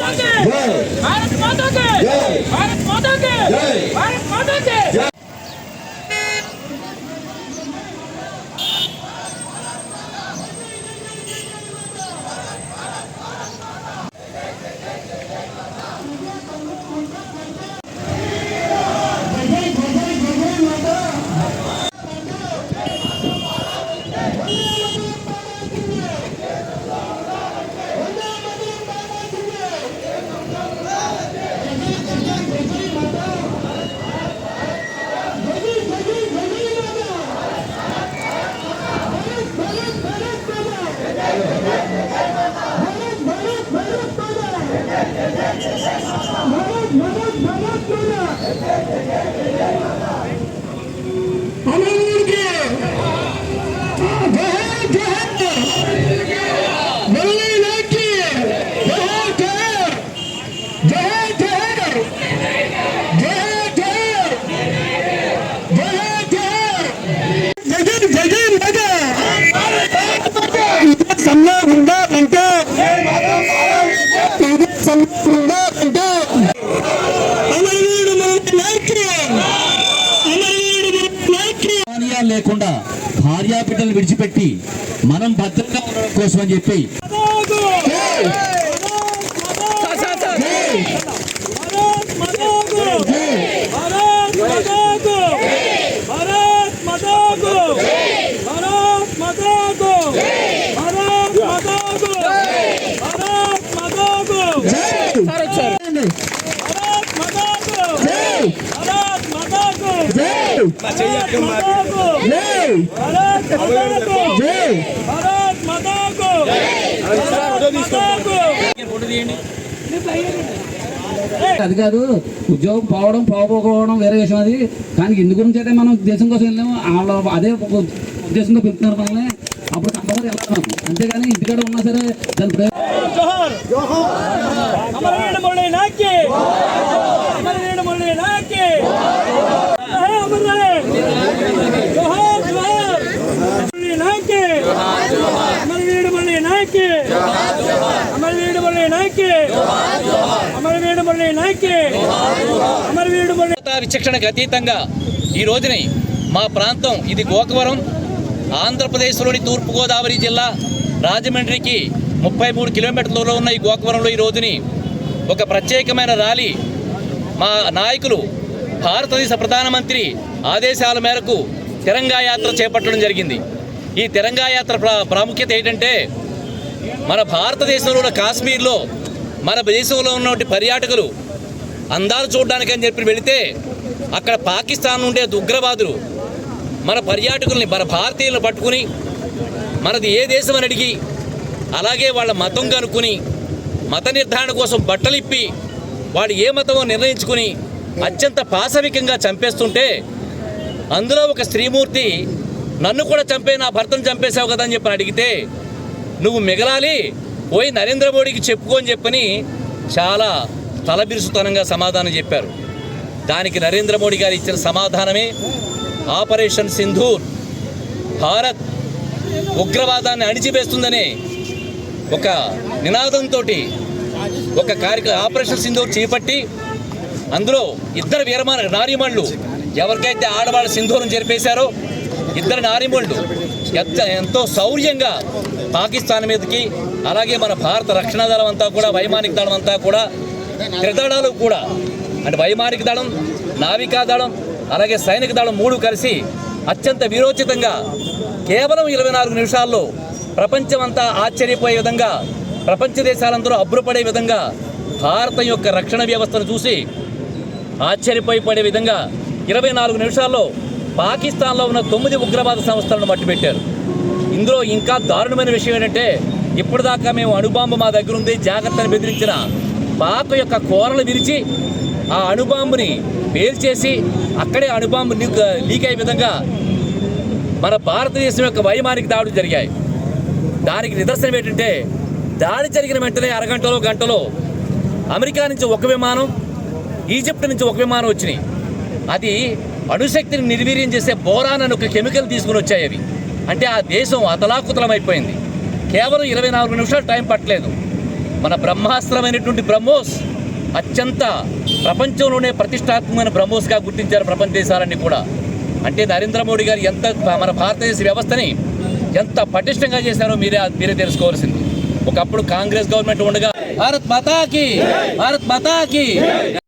భారత్ మాతాకి లేకుండా భార్యా బిడ్డలు విడిచిపెట్టి మనం భద్రంగా ఉండడం కోసం అని చెప్పి అది కాదు ఉద్యోగం పోవడం పోకపోవడం వేరే విషయం అది. కానీ ఇందు గురించి అయితే మనం దేశం కోసం వెళ్ళాము. వాళ్ళ అదే ఉద్దేశంతో పిలుస్తున్నారు మనల్ని. అప్పుడు కంపల్సరీ వెళ్తాం అంతేగాని ఇంటికాడ ఉన్నా సరే దాని ప్రయోజనం అమరవీరుడు మురళి నాయక్కి అమరవీరుడు మురళి నాయక్కి జై అమరవీర్ జోహార్ జోహార్ మురళి నాయక్కి అమరవీరుడు మురళి నాయక్కి అమరవీరుడు మురళి నాయక్కి అమరవీరుడు మురళి నాయక్కి అమరవీరుడు మురళి విచక్షణకు అతీతంగా ఈ రోజుని మా ప్రాంతం ఇది గోకవరం ఆంధ్రప్రదేశ్లోని తూర్పుగోదావరి జిల్లా రాజమండ్రికి ముప్పై మూడు కిలోమీటర్ల దూరంలో ఉన్న ఈ గోకవరంలో ఈ రోజుని ఒక ప్రత్యేకమైన ర్యాలీ మా నాయకులు భారతదేశ ప్రధానమంత్రి ఆదేశాల మేరకు తిరంగా యాత్ర చేపట్టడం జరిగింది. ఈ తిరంగా యాత్ర ప్రా- ప్రాముఖ్యత ఏంటంటే మన భారతదేశంలో ఉన్న కాశ్మీర్లో మన దేశంలో ఉన్నటువంటి పర్యాటకులు అందాలు చూడడానికి అని చెప్పి వెళితే అక్కడ పాకిస్తాన్ ఉండే ఉగ్రవాదులు మన పర్యాటకుల్ని మన భారతీయులను పట్టుకుని మనది ఏ దేశం అని అడిగి అలాగే వాళ్ళ మతం కనుక్కుని మత నిర్ధారణ కోసం బట్టలిప్పి వాడు ఏ మతమో నిర్ణయించుకుని అత్యంత పాశవికంగా చంపేస్తుంటే అందులో ఒక స్త్రీమూర్తి నన్ను కూడా చంపే నా భర్తను చంపేశావు కదా అని చెప్పి అడిగితే నువ్వు మిగలాలి పోయి నరేంద్ర మోడీకి చెప్పుకో అని చెప్పని చాలా తలబిరుసుతనంగా సమాధానం చెప్పారు. దానికి నరేంద్ర మోడీ గారు ఇచ్చిన సమాధానమే ఆపరేషన్ సింధూర్. భారత్ ఉగ్రవాదాన్ని అణిచివేస్తుందనే ఒక నినాదంతో ఒక కార్యక్రమ ఆపరేషన్ సింధూర్ చేపట్టి అందులో ఇద్దరు వీరమాన నారీమణులు ఎవరికైతే ఆడవాళ్ళ సింధూరం జరిపేశారో ఇద్దరు నారీమణులు ఎంత ఎంతో శౌర్యంగా పాకిస్తాన్ మీదకి అలాగే మన భారత రక్షణ దళం అంతా కూడా వైమానిక దళం అంతా కూడా త్రిదళాలు కూడా అంటే వైమానిక దళం నావికా దళం అలాగే సైనిక దళం మూడు కలిసి అత్యంత వీరోచితంగా కేవలం ఇరవై నాలుగు నిమిషాల్లో ప్రపంచమంతా ఆశ్చర్యపోయే విధంగా ప్రపంచ దేశాలందరూ అబ్బురపడే విధంగా భారతం యొక్క రక్షణ వ్యవస్థను చూసి ఆశ్చర్యపోయి పడే విధంగా ఇరవై నాలుగు నిమిషాల్లో పాకిస్తాన్లో ఉన్న తొమ్మిది ఉగ్రవాద సంస్థలను మట్టిపెట్టారు. ఇందులో ఇంకా దారుణమైన విషయం ఏంటంటే ఇప్పటిదాకా మేము అణుబాంబు మా దగ్గర ఉంది జాగ్రత్తని బెదిరించిన పాక్ యొక్క కూరలు విరిచి ఆ అణుబాంబుని పేల్చేసి అక్కడే అణుబాంబు లీక్ లీక్ అయ్యే విధంగా మన భారతదేశం యొక్క వైమానిక దాడులు జరిగాయి. దానికి నిదర్శనం ఏంటంటే దాడి జరిగిన వెంటనే అరగంటలో గంటలో అమెరికా నుంచి ఒక విమానం ఈజిప్ట్ నుంచి ఒక విమానం వచ్చినాయి. అది అణుశక్తిని నిర్వీర్యం చేసే బోరాన్ అని ఒక కెమికల్ తీసుకుని వచ్చాయి అవి. అంటే ఆ దేశం అతలాకుతలం అయిపోయింది కేవలం ఇరవై నాలుగు నిమిషాలు టైం పట్టలేదు. మన బ్రహ్మాస్త్రమైనటువంటి బ్రహ్మోస్ అత్యంత ప్రపంచంలోనే ప్రతిష్టాత్మకమైన బ్రహ్మోస్గా గుర్తించారు ప్రపంచ దేశాలన్నీ కూడా. అంటే నరేంద్ర మోడీ గారు ఎంత మన భారతదేశ వ్యవస్థని ఎంత పటిష్టంగా చేశారో మీరే మీరే తెలుసుకోవాల్సింది. ఒకప్పుడు కాంగ్రెస్ గవర్నమెంట్ ఉండగా భారత్ మాతాకి భారత్ మాతాకి